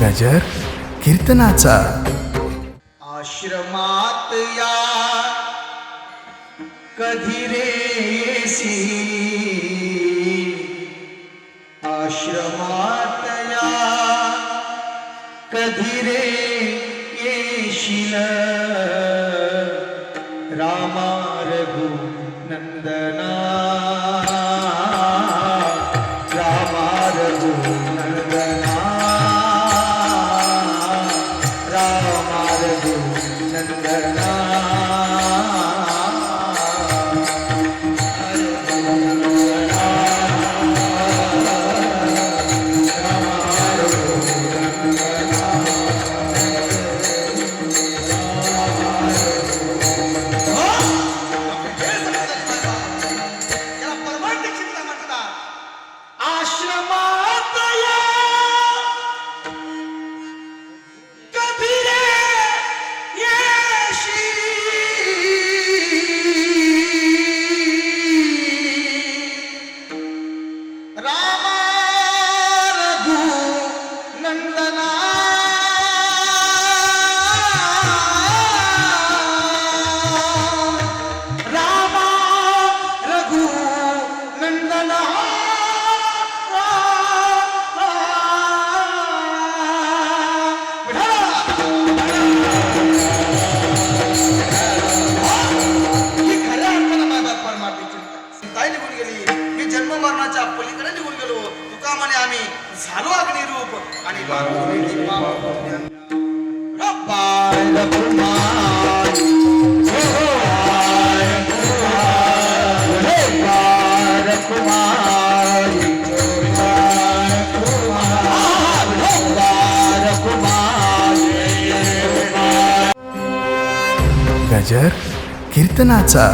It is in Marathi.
गजर कीर्तनाचा. आश्रमात या. कधी रे आश्रमात या. कधी रे येशील. रामा रघु नंदना रामा रघु Música येशी रामा रघु मी जन्म मरणाच्या पलीकडे निघून गेलो. तुका म्हणे आम्ही झालो अग्निरूप आणि गजर कीर्तनाचा.